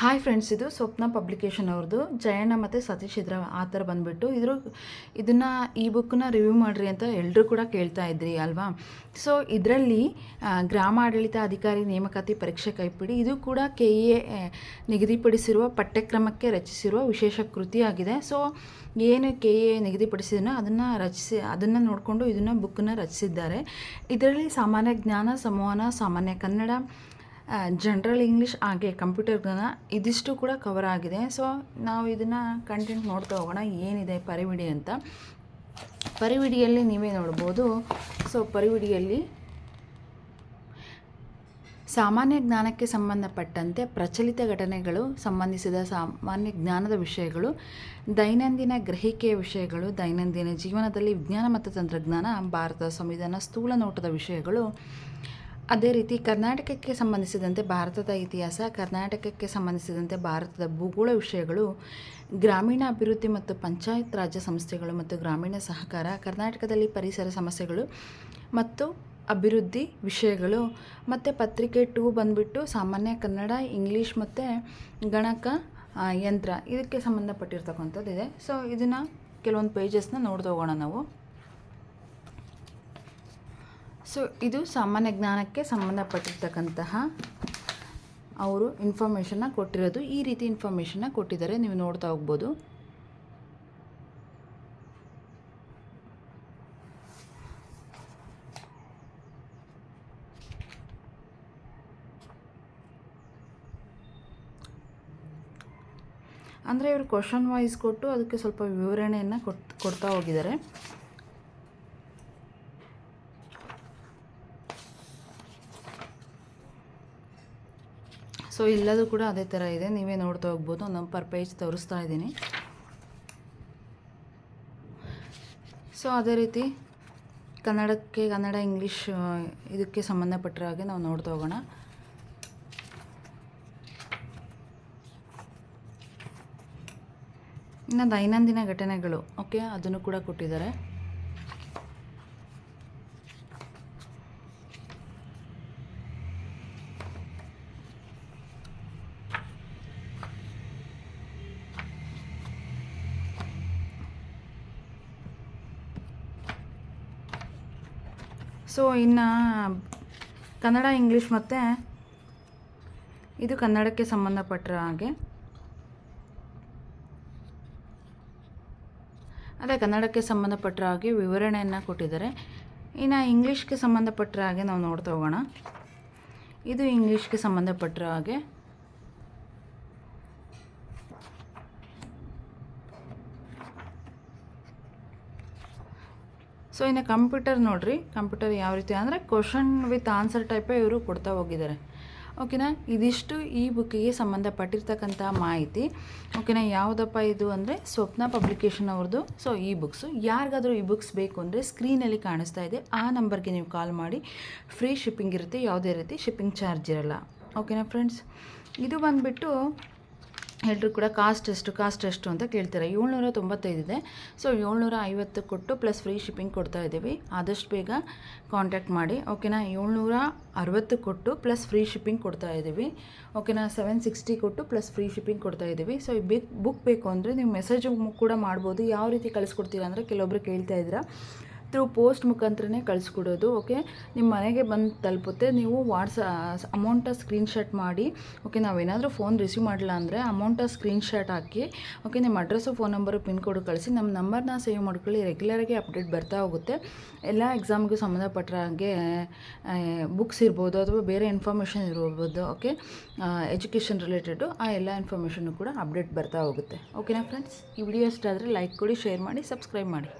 Hi friends ಇದು ಸ್ವಪ್ನ publication ಅವ್ರದ್ದು ಜಯಣ್ಣ ಮತ್ತು ಸತೀಶ್ ಇದ್ರ ಆ ಥರ ಬಂದುಬಿಟ್ಟು ಇದ್ರ ಇದನ್ನು ಈ ಬುಕ್ಕನ್ನ ರಿವ್ಯೂ ಮಾಡಿರಿ ಅಂತ ಎಲ್ಲರೂ ಕೂಡ ಕೇಳ್ತಾ ಇದ್ರಿ ಅಲ್ವಾ? ಸೊ ಇದರಲ್ಲಿ ಗ್ರಾಮ ಆಡಳಿತ ಅಧಿಕಾರಿ ನೇಮಕಾತಿ ಪರೀಕ್ಷೆ ಕೈಪಿಡಿ. ಇದು ಕೂಡ ಕೆ ಎ ನಿಗದಿಪಡಿಸಿರುವ ಪಠ್ಯಕ್ರಮಕ್ಕೆ ರಚಿಸಿರುವ ವಿಶೇಷ ಕೃತಿಯಾಗಿದೆ. ಸೊ ಏನು ಕೆ ಎ ನಿಗದಿಪಡಿಸಿದನೋ ಅದನ್ನು ರಚಿಸಿ ಅದನ್ನು ನೋಡಿಕೊಂಡು ಇದನ್ನು ಬುಕ್ಕನ್ನು ರಚಿಸಿದ್ದಾರೆ. ಇದರಲ್ಲಿ ಸಾಮಾನ್ಯ ಜ್ಞಾನ, ಸಂವಹನ, ಸಾಮಾನ್ಯ ಕನ್ನಡ ಜನರಲ್ ಇಂಗ್ಲೀಷ್ ಹಾಗೆ ಕಂಪ್ಯೂಟರ್ ಇದಿಷ್ಟು ಕೂಡ ಕವರ್ ಆಗಿದೆ. ಸೊ ನಾವು ಇದನ್ನು ಕಂಟೆಂಟ್ ನೋಡ್ತಾ ಹೋಗೋಣ. ಏನಿದೆ ಪರಿವಿಡಿ ಅಂತ. ಪರಿವಿಡಿಯಲ್ಲಿ ನೀವೇ ನೋಡ್ಬೋದು. ಸೊ ಪರಿವಿಡಿಯಲ್ಲಿ ಸಾಮಾನ್ಯ ಜ್ಞಾನಕ್ಕೆ ಸಂಬಂಧಪಟ್ಟಂತೆ ಪ್ರಚಲಿತ ಘಟನೆಗಳು ಸಂಬಂಧಿಸಿದ ಸಾಮಾನ್ಯ ಜ್ಞಾನದ ವಿಷಯಗಳು, ದೈನಂದಿನ ಗ್ರಹಿಕೆಯ ವಿಷಯಗಳು, ದೈನಂದಿನ ಜೀವನದಲ್ಲಿ ವಿಜ್ಞಾನ ಮತ್ತು ತಂತ್ರಜ್ಞಾನ, ಭಾರತದ ಸಂವಿಧಾನ ಸ್ಥೂಲ ನೋಟದ ವಿಷಯಗಳು ಅದೇ ರೀತಿ ಕರ್ನಾಟಕಕ್ಕೆ ಸಂಬಂಧಿಸಿದಂತೆ ಭಾರತದ ಇತಿಹಾಸ, ಕರ್ನಾಟಕಕ್ಕೆ ಸಂಬಂಧಿಸಿದಂತೆ ಭಾರತದ ಭೂಗೋಳ ವಿಷಯಗಳು ಗ್ರಾಮೀಣ ಅಭಿವೃದ್ಧಿ ಮತ್ತು ಪಂಚಾಯತ್ ರಾಜ್ಯ ಸಂಸ್ಥೆಗಳು ಮತ್ತು ಗ್ರಾಮೀಣ ಸಹಕಾರ, ಕರ್ನಾಟಕದಲ್ಲಿ ಪರಿಸರ ಸಮಸ್ಯೆಗಳು ಮತ್ತು ಅಭಿವೃದ್ಧಿ ವಿಷಯಗಳು ಮತ್ತು ಪತ್ರಿಕೆ ಟೂ ಬಂದುಬಿಟ್ಟು ಸಾಮಾನ್ಯ ಕನ್ನಡ, ಇಂಗ್ಲೀಷ್ ಮತ್ತು ಗಣಕ ಯಂತ್ರ ಇದಕ್ಕೆ ಸಂಬಂಧಪಟ್ಟಿರ್ತಕ್ಕಂಥದ್ದು ಇದೆ ಸೊ ಇದನ್ನು ಕೆಲವೊಂದು ಪೇಜಸ್ನ ನೋಡ್ತಾ ಹೋಗೋಣ ನಾವು. ಸೊ ಇದು ಸಾಮಾನ್ಯ ಜ್ಞಾನಕ್ಕೆ ಸಂಬಂಧಪಟ್ಟಿರ್ತಕ್ಕಂತಹ ಅವರು ಇನ್ಫಾರ್ಮೇಷನ್ನ ಕೊಟ್ಟಿರೋದು. ಈ ರೀತಿ ಇನ್ಫಾರ್ಮೇಷನ್ನ ಕೊಟ್ಟಿದ್ದಾರೆ. ನೀವು ನೋಡ್ತಾ ಹೋಗ್ಬೋದು. ಅಂದರೆ ಇವರು ಕ್ವಶನ್ ವೈಸ್ ಕೊಟ್ಟು ಅದಕ್ಕೆ ಸ್ವಲ್ಪ ವಿವರಣೆಯನ್ನು ಕೊಟ್, ಕೊಡ್ತಾ ಹೋಗಿದ್ದಾರೆ. ಸೊ ಎಲ್ಲದೂ ಕೂಡ ಅದೇ ಥರ ಇದೆ. ನೀವೇ ನೋಡ್ತಾ ಹೋಗ್ಬೋದು. ನಮ್ಮ ಪರ್ ಪೇಜ್ ತೋರಿಸ್ತಾ ಇದ್ದೀನಿ. ಸೊ ಅದೇ ರೀತಿ ಕನ್ನಡಕ್ಕೆ, ಕನ್ನಡ ಇಂಗ್ಲೀಷ್ ಇದಕ್ಕೆ ಸಂಬಂಧಪಟ್ಟಿರೋ ಹಾಗೆ ನಾವು ನೋಡ್ತಾ ಹೋಗೋಣ. ಇನ್ನು ದೈನಂದಿನ ಘಟನೆಗಳು ಓಕೆ ಅದನ್ನು ಕೂಡ ಕೊಟ್ಟಿದ್ದಾರೆ. ಸೊ ಇನ್ನು ಕನ್ನಡ ಇಂಗ್ಲೀಷ್ ಮತ್ತು ಇದು ಕನ್ನಡಕ್ಕೆ ಸಂಬಂಧಪಟ್ಟ ಹಾಗೆ. ಅದೇ ಕನ್ನಡಕ್ಕೆ ಸಂಬಂಧಪಟ್ಟ ಹಾಗೆ ವಿವರಣೆಯನ್ನು ಕೊಟ್ಟಿದ್ದಾರೆ. ಇನ್ನು ಇಂಗ್ಲೀಷ್ಗೆ ಸಂಬಂಧಪಟ್ಟ ಹಾಗೆ ನಾವು ನೋಡ್ತಾ ಹೋಗೋಣ. ಇದು ಇಂಗ್ಲೀಷ್ಗೆ ಸಂಬಂಧಪಟ್ಟ ಹಾಗೆ. ಸೊ ಇನ್ನು ಕಂಪ್ಯೂಟರ್ ನೋಡಿರಿ, ಕಂಪ್ಯೂಟರ್ ಯಾವ ರೀತಿ ಅಂದರೆ ಕ್ವಶನ್ ವಿತ್ ಆನ್ಸರ್ ಟೈಪೇ ಇವರು ಕೊಡ್ತಾ ಹೋಗಿದ್ದಾರೆ. ಓಕೆನಾ ಇದಿಷ್ಟು ಈ ಬುಕ್ಕಿಗೆ ಸಂಬಂಧಪಟ್ಟಿರ್ತಕ್ಕಂಥ ಮಾಹಿತಿ. ಓಕೆನಾ ಯಾವುದಪ್ಪ ಇದು ಅಂದರೆ ಸ್ವಪ್ನ ಪಬ್ಲಿಕೇಶನ್ ಅವ್ರದ್ದು ಸೊ ಈ ಬುಕ್ಸು ಯಾರಿಗಾದರೂ ಈ ಬುಕ್ಸ್ ಬೇಕು ಅಂದರೆ ಸ್ಕ್ರೀನಲ್ಲಿ ಕಾಣಿಸ್ತಾ ಇದೆ. ಆ ನಂಬರ್ಗೆ ನೀವು ಕಾಲ್ ಮಾಡಿ. ಫ್ರೀ ಶಿಪ್ಪಿಂಗ್ ಇರುತ್ತೆ, ಯಾವುದೇ ರೀತಿ ಶಿಪ್ಪಿಂಗ್ ಚಾರ್ಜ್ ಇರಲ್ಲ. ಓಕೆನಾ ಫ್ರೆಂಡ್ಸ್ ಇದು ಬಂದುಬಿಟ್ಟು ಎಲ್ಲರೂ ಕೂಡ ಕಾಸ್ಟ್ ಎಷ್ಟು ಕಾಸ್ಟ್ ಎಷ್ಟು ಅಂತ ಕೇಳ್ತಾರೆ. ಏಳ್ನೂರ ತೊಂಬತ್ತೈದಿದೆ ಸೊ ಏಳ್ನೂರ ಐವತ್ತು ಕೊಟ್ಟು ಪ್ಲಸ್ ಫ್ರೀ ಶಿಪ್ಪಿಂಗ್ ಕೊಡ್ತಾ ಇದ್ದೀವಿ. ಆದಷ್ಟು ಬೇಗ ಕಾಂಟ್ಯಾಕ್ಟ್ ಮಾಡಿ. ಓಕೆನಾ ಏಳ್ನೂರ ಅರವತ್ತು ಕೊಟ್ಟು ಪ್ಲಸ್ ಫ್ರೀ ಶಿಪ್ಪಿಂಗ್ ಕೊಡ್ತಾ ಇದ್ದೀವಿ. ಓಕೆನಾ ಸೆವೆನ್ ಸಿಕ್ಸ್ಟಿ ಕೊಟ್ಟು ಪ್ಲಸ್ ಫ್ರೀ ಶಿಪ್ಪಿಂಗ್ ಕೊಡ್ತಾ ಇದ್ದೀವಿ. ಸೊ ಈ ಬಿಕ್ ಬುಕ್ ಬೇಕು ಅಂದರೆ ನೀವು ಮೆಸೇಜ್ ಕೂಡ ಮಾಡ್ಬೋದು. ಯಾವ ರೀತಿ ಕಳಿಸ್ಕೊಡ್ತೀರಾ ಅಂದರೆ ಕೆಲವೊಬ್ರು ಕೇಳ್ತಾ ಇದ್ದೀರಾ. ಥ್ರೂ ಪೋಸ್ಟ್ ಮುಖಾಂತರನೇ ಕಳಿಸ್ಕೊಡೋದು ಓಕೆ ನಿಮ್ಮ ಮನೆಗೆ ಬಂದು ತಲುಪುತ್ತೆ, ನೀವು ವಾಟ್ಸ ಅಮೌಂಟ ಸ್ಕ್ರೀನ್ಶಾಟ್ ಮಾಡಿ ಓಕೆ ನಾವೇನಾದರೂ ಫೋನ್ ರಿಸೀವ್ ಮಾಡಲ್ಲ ಅಂದರೆ ಅಮೌಂಟ ಸ್ಕ್ರೀನ್ಶಾಟ್ ಹಾಕಿ ಓಕೆ ನಿಮ್ಮ address phone number pin code ಕಳಿಸಿ ನಮ್ಮ ನಂಬರ್ನ ಸೇವ್ ಮಾಡ್ಕೊಳ್ಳಿ ರೆಗ್ಯುಲರಾಗಿ ಅಪ್ಡೇಟ್ ಬರ್ತಾ ಹೋಗುತ್ತೆ. ಎಲ್ಲ ಎಕ್ಸಾಮ್ಗೂ ಸಂಬಂಧಪಟ್ಟ ಹಾಗೆ ಬುಕ್ಸ್ ಇರ್ಬೋದು, ಅಥವಾ ಬೇರೆ ಇನ್ಫಾರ್ಮೇಷನ್ ಇರ್ಬೋದು ಓಕೆ ಎಜುಕೇಷನ್ ರಿಲೇಟೆಡು ಆ ಎಲ್ಲ ಇನ್ಫಾರ್ಮೇಷನ್ನು ಕೂಡ ಅಪ್ಡೇಟ್ ಬರ್ತಾ ಹೋಗುತ್ತೆ. ಓಕೆನಾ ಫ್ರೆಂಡ್ಸ್ ಈ ವಿಡಿಯೋ ಇಷ್ಟ ಆದರೆ ಲೈಕ್ ಕೊಡಿ ಶೇರ್ ಮಾಡಿ ಸಬ್ಸ್ಕ್ರೈಬ್ ಮಾಡಿ.